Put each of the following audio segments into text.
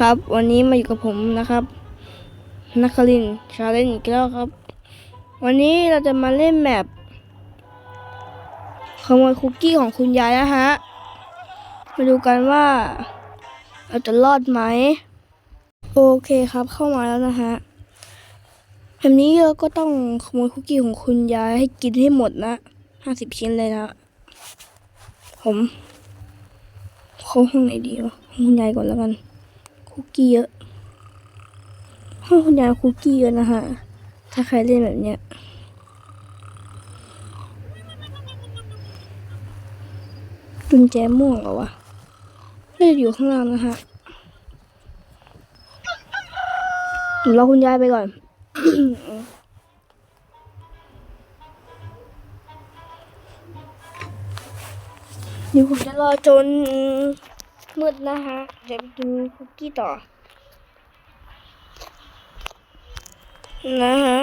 ครับ วันนี้มาอยู่กับผมนะครับนักคลินชาเลนจ์อีกแล้วครับ วันนี้เราจะมาเล่นแมปขโมยคุกกี้ของคุณยายนะฮะมาดูกันว่าเราจะรอดไหม โอเคครับเข้ามาแล้วนะฮะแบบนี้เราก็ต้องขโมยคุกกี้ของคุณยายให้กินให้หมดนะห้าสิบชิ้นเลยนะผมเข้าห้องไหนดีวะห้องคุณยายก่อนแล้วกัน คุกกี้เยอะห้องคุณยายคุกกี้เยอะนะฮะ ถ้าใครเล่นแบบเนี้ยกุญแจม่วงเหรอวะน่าจะอยู่ข้างล่างนะฮะรอคุณยายไปก่อนเดี๋ยวผมจะรอจน มืดนะฮะ เดี๋ยวไปกินคุกกี้ต่อ นะฮะ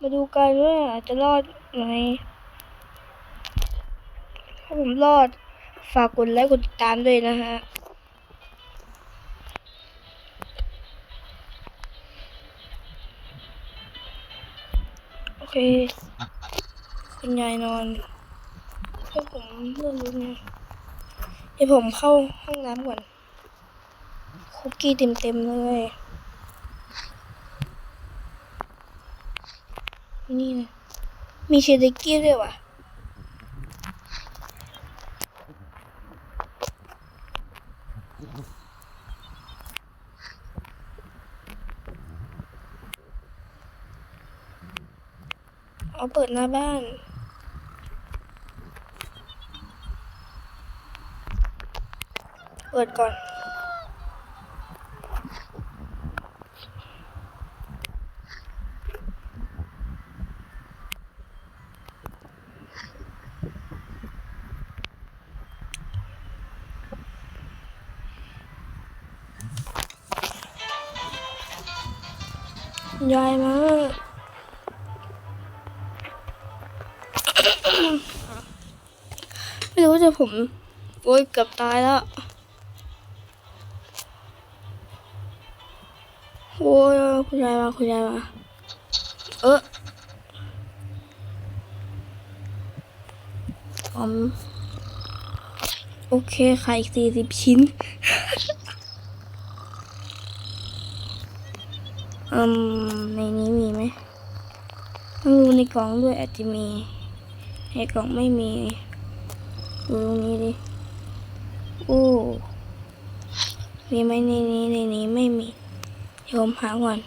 มาดูกันว่าจะรอดไหมถ้าผมรอด ฝากกดไลค์กดติดตามด้วยนะฮะโอเคคุณยายนอนเพื่อผมเริ่มรู้ไง เดี๋ยวผมเข้าห้องน้ำก่อน คุกกี้เต็มๆเลย นี่นะมีเชดกี้ด้วยว่ะเอาเปิดหน้าบ้าน ปิดก่อน ยายมาไม่รู้จะผม โอ้ยเกือบตายแล้ว อ้ยคุณยายมาคุณยายมาเอออมโอเคไข่สี่สิบชิ้นอืมในนี้มีไหมต้องดูในกล่องด้วยอาจจะมี ในกล่องไม่มีดูตรงนี้ดิโอ้มีไหมในนี้ในนี้ไม่มี เดี๋ยมหาก่อน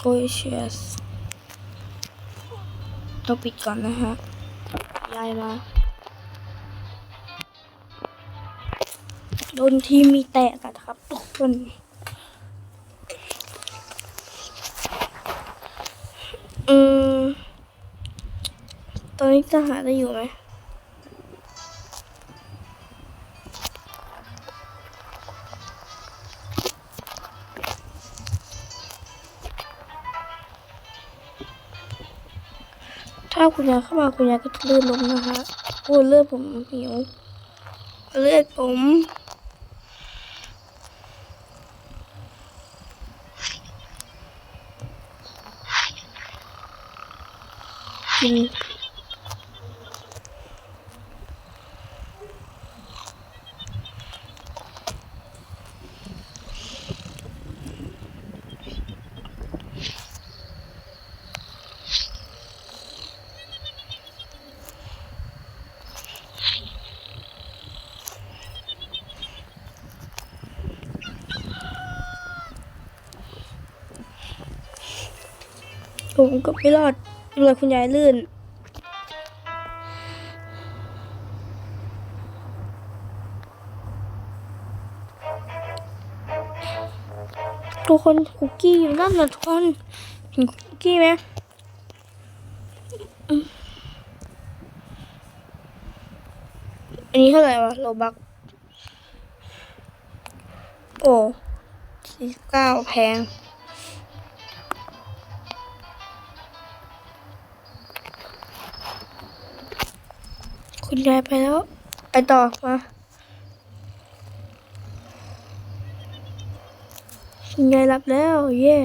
โอ้ยเชียสต้องปิดก่อนนะฮะยายมาโดนทีมีแตกอะครับทุกคน อนนี้จะหาได้อยู่ไหมถ้าคุณยายเข้ามาคุณยายก็จะเลื่อนลงนะคะโอ้เลือดผมหิวเลือดผมกิน ผมก็ไม่รอดเลยคุณยายลื่น ทุกคนคุกกี้อยู่นั่นนะทุกคนเห็นคุกกี้ไหมอันนี้เท่าไหร่วะโลบัก โอ้สี่สิบเก้าแพง คุณยายไปแล้ว ไปต่อมาคุณยายรับแล้วเย่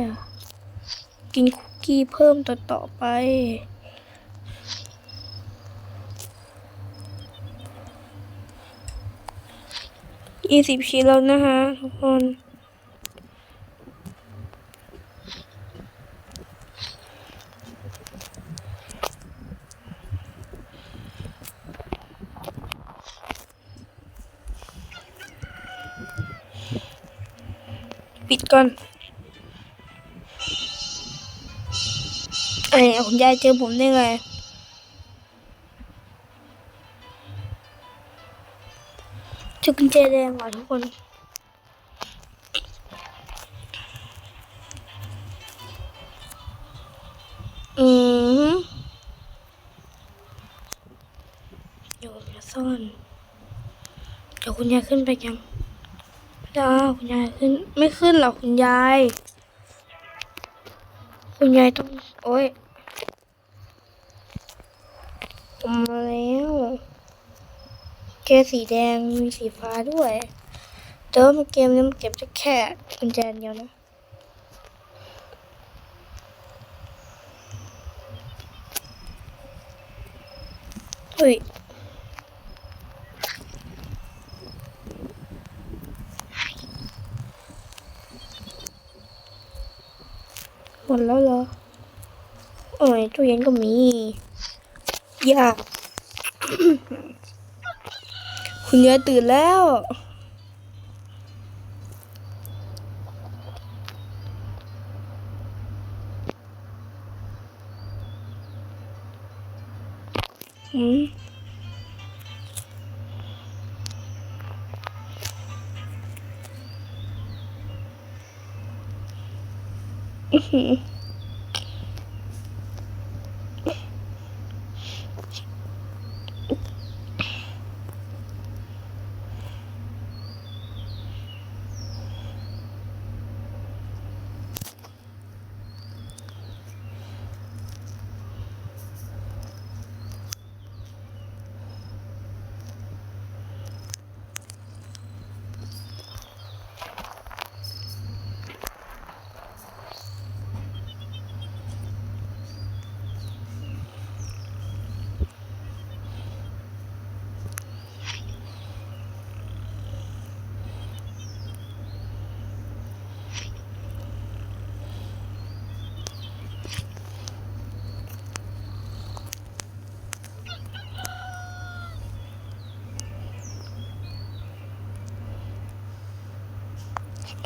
กินคุกกี้เพิ่มต่อต่อไปยี่สิบชิ้นแล้วนะคะทุกคน ก่อนไอ้คุณยายเจอผมได้ไงเจอกุญแจแดงว่ะทุกคนอืมเดี๋ยวผมจะซ่อนเดี๋ยวคุณยายขึ้นไปยัง ไม่ได้คุณยายขึ้น ไม่ขึ้นหรอกคุณยาย คุณยายต้อง โอ้ยผมมาแล้วแกสีแดงมีสีฟ้าด้วยแต่ว่ามันเกมนี้มันเก็บได้แค่กุญแจเดียวนะเฮ้ย มดแล้วเหรอ โอ้ยตู้เย็นก็มียากคุณยายตื่นแล้ว อืม อื้อ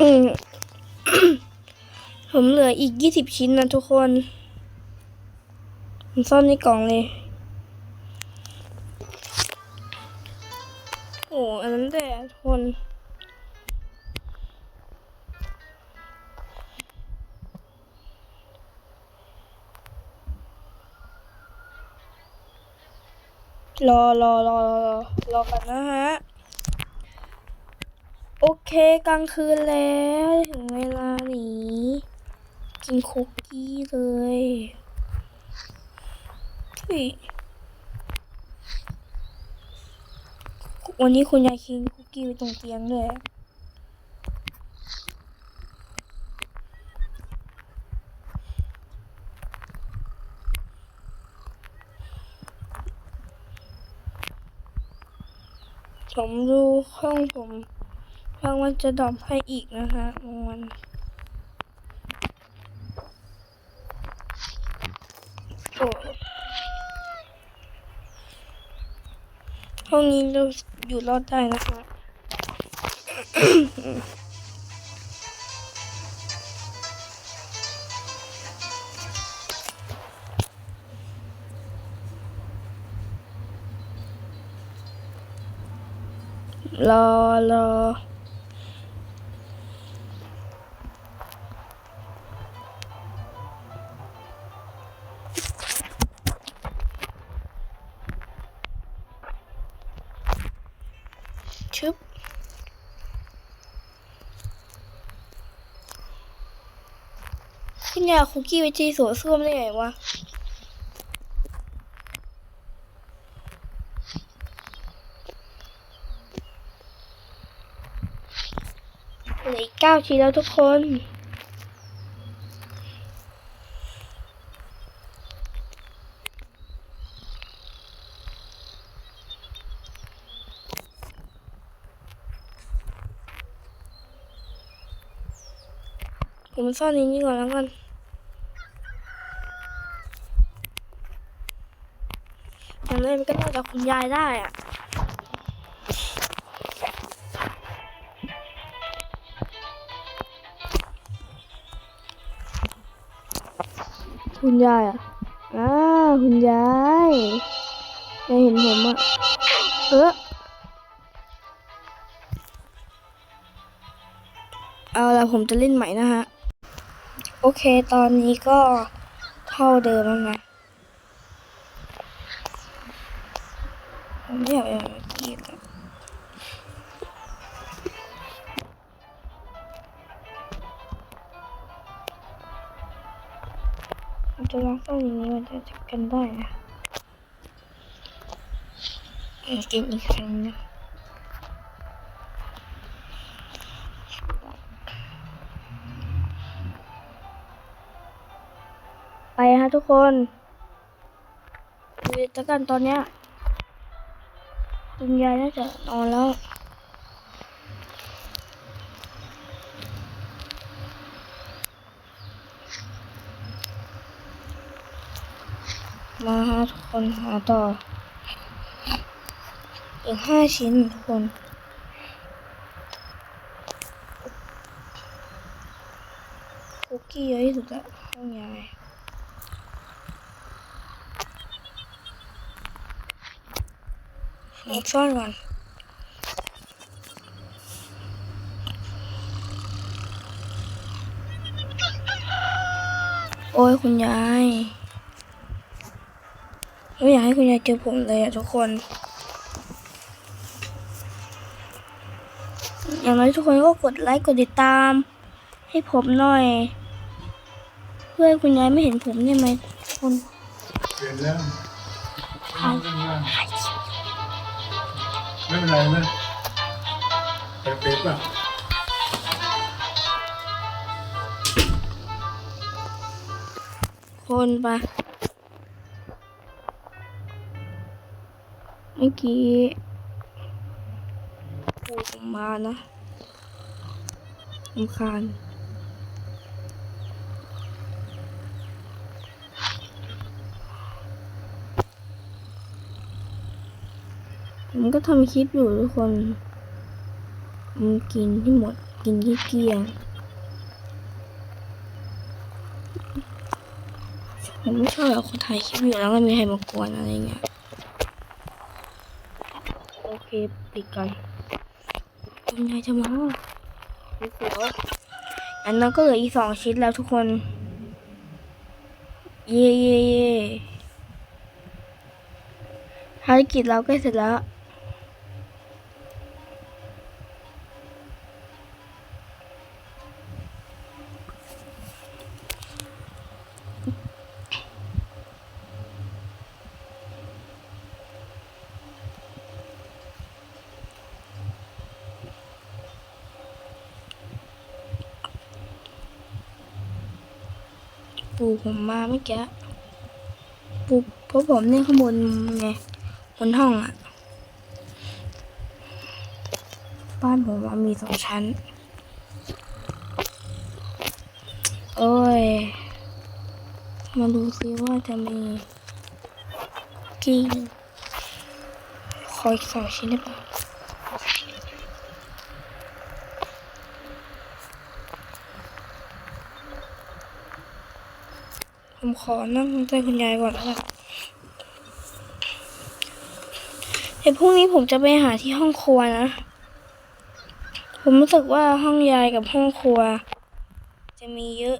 ออืมผมเหลืออีกยี่สิบชิ้นนะทุกคน ผมซ่อนในกล่องเลย โอ้อันนั้นแต่ทุกคนรอรอรอรอรอรอกันนะฮะ โอเคกลางคืนแล้วถึงเวลาหนีกินคุกกี้เลยวันนี้คุณยายกินคุกกี้ไว้ตรงเตียงเลยผมดูห้องผม บางวันจะดอปให้อีกนะคะบางวันโอ้ห้องนี้เราอยู่รอดได้นะคะรอรอ เนี่ย คุกกี้ไปที่สวนส้มได้ไงวะเหลือเก้าชิ้นแล้วทุกคนผมซ่อนในนี้ก่อนแล้วกัน อย่างนั้นมันก็น่าจะคุณยายได้อะคุณยายอะอ้าคุณยายยายเห็นผมอะ เออเอาละผมจะเล่นใหม่นะฮะ โอเค ตอนนี้ก็เท่าเดิมแล้วนะ ผมไม่ อยากเอาเกียดอะผมจะลองซ่อนอย่างนี้มันจะจับกันได้นะกินอีกครั้งนะไปฮะทุกคนดูแล้วกันตอนเนี้ย คุณยายน่าจะนอนแล้วมาฮะทุกคนหาต่อ อีกห้าชิ้นทุกคนคุกกี้เยอะที่สุดอะห้องยาย ผมซ่อนก่อนโอ้ยคุณยายไม่อยากให้คุณยายเจอผมเลยอะทุกคน อย่างน้อยทุกคนก็กดไลค์กดติดตาม ให้ผมหน่อย เพื่อให้คุณยายไม่เห็นผมได้ไหมทุกคนเปลี่ยนแล้ว ไม่เป็นไรไม่เป็นะแต่เป็ดป่ะคนปะเมื่อกี้ปูผมมานะรำคาญ ผมก็ทำคลิปอยู่ทุกคนผมกินที่หมด กินที่เกลี้ยง ผมไม่ชอบแบบคนถ่ายคลิปอยู่แล้วก็มีใครมากวนอะไรเงี้ย โอเคปิดกันคุณยายจะมาดูเสียวอันนั้นก็เหลืออีกสองชิ้นแล้วทุกคน เย่เย่เย่ภารกิจเราใกล้เสร็จแล้ว ปู่ผมมาเมื่อกี้ปู่เพราะผมเนี่ยข้างบนไงบนห้องอะบ้านผมมีสองชั้น โอ้ย มาดูซิว่าจะมีกี่ขออีกสองชิ้นได้ปะ ผมขอนั่งใต้คุณยายก่อนแล้วกันเดี๋ยวพรุ่งนี้ผมจะไปหาที่ห้องครัวนะ ผมรู้สึกว่าห้องยายกับห้องครัว จะมีเยอะ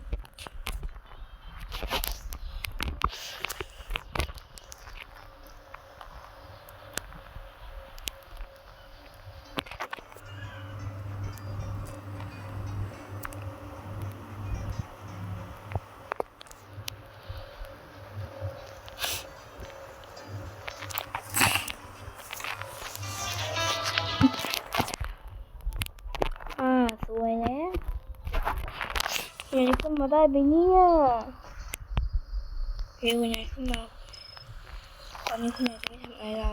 มาได้ไปเนี่ยเฮ้ยคุณยายขึ้นมาตอนนี้คุณยายจะไม่ทำอะไรเรา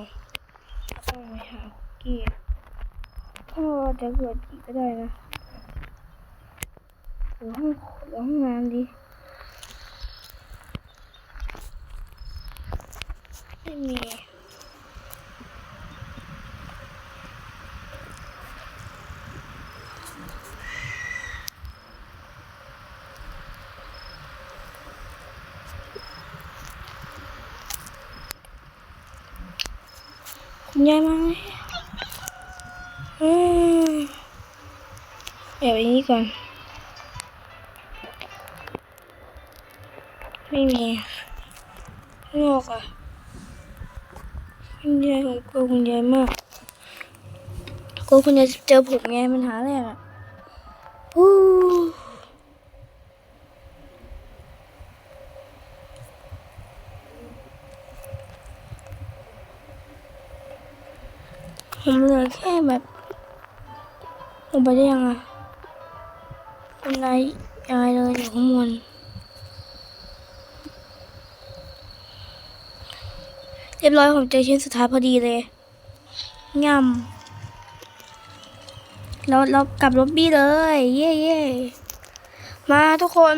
เราต้องไปหาคุกกี้ถ้าเราจะเกิดอีกก็ได้นะหรือห้องหรือห้องน้ำดีไม่มี คุณยายมาไหมอืมเดี๋ยวอย่างนี้ก่อน ไม่มีงนอกอะ คุณยายผมกลัวคุณยายมากกลัวคุณยายเจอผมไงปัญหาแรกอะอู้ ผมเหลือแค่แบบลงไปได้ยังไงคุณนายยายเลยอยู่ข้างบนเรียบร้อยผมเจอชิ้นสุดท้ายพอดีเลยง่ำเราเรากลับล็อบบี้เลย เย่เย่มาทุกคน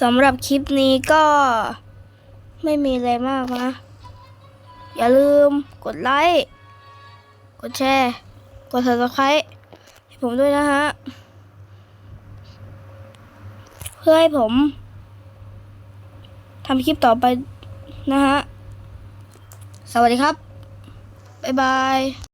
สำหรับคลิปนี้ก็ไม่มีอะไรมากนะ อย่าลืมกดไลค์ กดแชร์ กด subscribe ให้ผมด้วยนะฮะ เพื่อให้ผมทำคลิปต่อไปนะฮะ สวัสดีครับ บ๊ายบาย